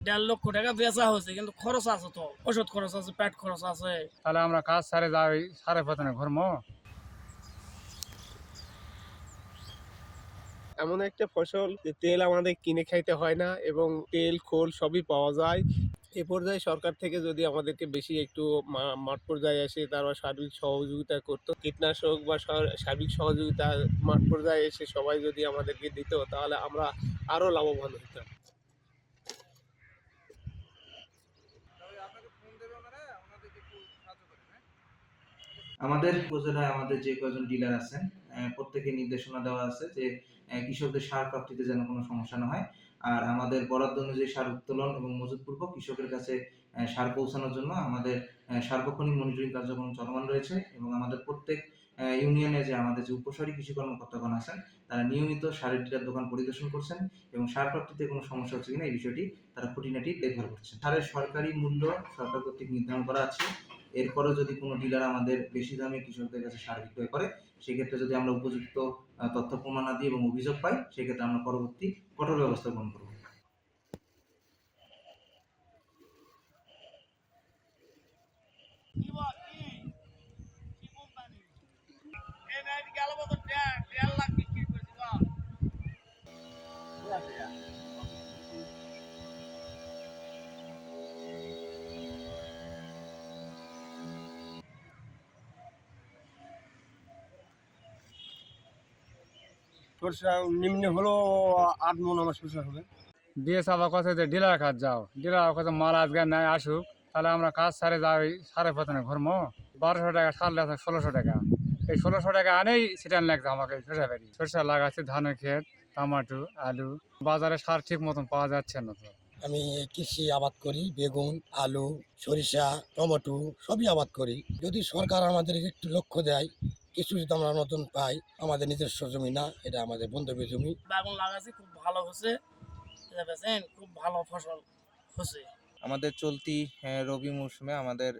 দেড় লক্ষ টাকা বেচা হয়েছে কিন্তু খরচ আছে তো। ওষুধ খরচ আছে পেট খরচ আছে। তাহলে আমরা কাজ সারে যাই সারে পতনে ঘরম। এমন একটা ফসল যে তেল আমাদের কিনে খাইতে হয় না এবং তেল খোল সবই পাওয়া যায়। এ পর্যায়ে সরকার থেকে যদি আমাদেরকে বেশি একটু মা- মাঠ পর্যায়ে এসে তারা সার্বিক সহযোগিতা করতো কীটনাশক বা সার্বিক সহযোগিতা মাঠ পর্যায়ে এসে সবাই যদি আমাদেরকে দিত তাহলে আমরা আরও লাভবান হতাম আমাদের উপজেলায় আমাদের যে কজন ডিলার আছেন প্রত্যেকে নির্দেশনা দেওয়া আছে যে কৃষকদের সার প্রাপ্তিতে যেন কোনো সমস্যা না হয়। আর আমাদের বরাদ্দ অনুযায়ী সার উত্তোলন এবং মজুতপূর্বক কৃষকের কাছে সার পৌঁছানোর জন্য আমাদের সার্বক্ষণিক মনিটরিং কার্যক্রম চলমান রয়েছে এবং আমাদের প্রত্যেক ইউনিয়নে যে আমাদের যে উপসারী কৃষি কর্মকর্তাগণ আছেন, তারা নিয়মিত সারের ডিলার দোকান পরিদর্শন করছেন এবং সার প্রাপ্তিতে কোনো সমস্যা হচ্ছে কিনা এই বিষয়টি তারা খুঁটিনাটি দেখভাল করছেন। সারের সরকারি মূল্য সরকার কর্তৃক নির্ধারণ করা আছে। এরপরেও যদি কোনো ডিলার আমাদের বেশি দামে কৃষকদের কাছে সার বিক্রয় করে, সেক্ষেত্রে যদি আমরা উপযুক্ত তথ্য তথ্য প্রমাণাদি এবং অভিযোগ পাই, সেক্ষেত্রে আমরা পরবর্তী কঠোর ব্যবস্থা গ্রহণ করব। গেল সরষা নিম্নে হলো আট মন আমার সরষা হবে। দিয়ে আবার কথা যে ডিলার কাজ যাও। ডিলার কথা মাল আজকে নাই আসুক তাহলে আমরা কাজ সারে যাই সারে পতনে ঘরম। বারোশো টাকা সার লেখা ষোলোশো টাকা। এই ষোলোশো টাকা আনেই সেটা লাগছে আমাকে সরষা বাড়ি। সরষা লাগাচ্ছে ধানের ক্ষেত টমাটো আলু। বাজারে সার ঠিক মতন পাওয়া যাচ্ছে না তো। আমি কৃষি আবাদ করি বেগুন আলু সরিষা টমেটো সবই আবাদ করি। যদি সরকার আমাদের একটু লক্ষ্য দেয় কিছু যদি আমরা নতুন পাই, আমাদের নিজস্ব জমি না, এটা আমাদের বন্ধবী জমি। বেগুন লাগাছি খুব ভালো হচ্ছে খুব ভালো ফসল হচ্ছে আমাদের চলতি রবি মৌসুমে আমাদের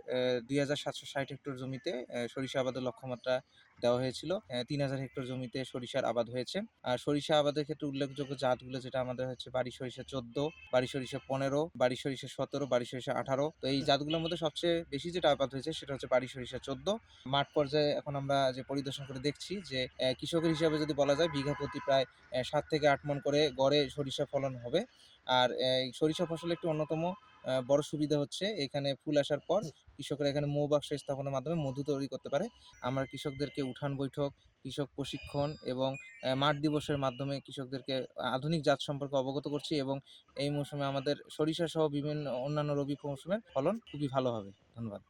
দুই হাজার সাতশো ষাট হেক্টর জমিতে সরিষা আবাদের লক্ষ্যমাত্রা দেওয়া হয়েছিল। তিন হাজার হেক্টর জমিতে সরিষার আবাদ হয়েছে। আর সরিষা আবাদের ক্ষেত্রে উল্লেখযোগ্য জাতগুলো যেটা আমাদের হচ্ছে বাড়ি সরিষা চোদ্দ, বাড়ি সরিষা পনেরো, বাড়ি সরিষা সতেরো, বাড়ি সরিষা আঠারো। তো এই জাতগুলোর মধ্যে সবচেয়ে বেশি যেটা আবাদ হয়েছে সেটা হচ্ছে বাড়ি সরিষা চোদ্দ। মাঠ পর্যায়ে এখন আমরা যে পরিদর্শন করে দেখছি যে কৃষকের হিসাবে যদি বলা যায় বিঘা প্রতি প্রায় সাত থেকে আট মন করে গড়ে সরিষা ফলন হবে। আর সরিষা ফসল একটি অন্যতম। বড় সুবিধা হচ্ছে এখানে ফুল আসার পর কৃষকরা এখানে মৌ বাক্স স্থাপনের মাধ্যমে মধু তৈরি করতে পারে। আমরা কৃষকদেরকে উঠান বৈঠক, কৃষক প্রশিক্ষণ এবং মাঠ দিবসের মাধ্যমে কৃষকদেরকে আধুনিক জাত সম্পর্কে অবগত করছি এবং এই মৌসুমে আমাদের সরিষা সহ বিভিন্ন অন্যান্য রবি মৌসুমের ফলন খুবই ভালো হবে। ধন্যবাদ।